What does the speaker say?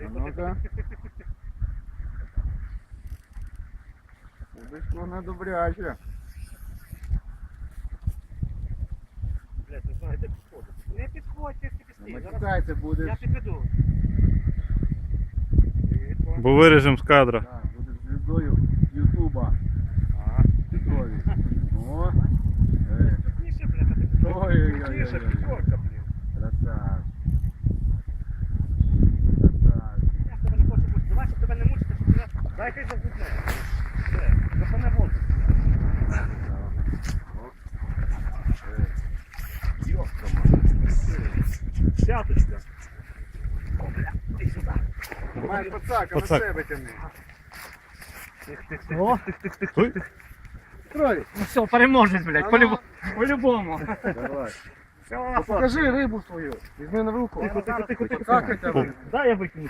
А ну-ка. Удочку на добряче. Блядь, не знаю, де підходити. Не підходь, ти тільки стій. Не Зараз кидайте я будеш. підведу. Бо виріжемо з кадра. Так, будеш звіздою Ютуба. А, Петрові. О, е, крупніше, блядь, а ти Ой-ой-ой-ой-ой. крупніше, п'ятерка, Дай хай загубне. Все, запане воздух. П'яточка. О, бля, іди сюди. Маєш пацака, на Пацак. себе тяни. Тих, тих, тих, О. тих, тих, тих, Ой. тих, тих. Трой. Ну все, переможець, блядь, А ну. по-любому. По-любому. Давай. Все, Покажи рибу свою. Візьми на руку. Тихо, тихо, тихо, тихо. Пацакайте По- рибу. Дай я викину.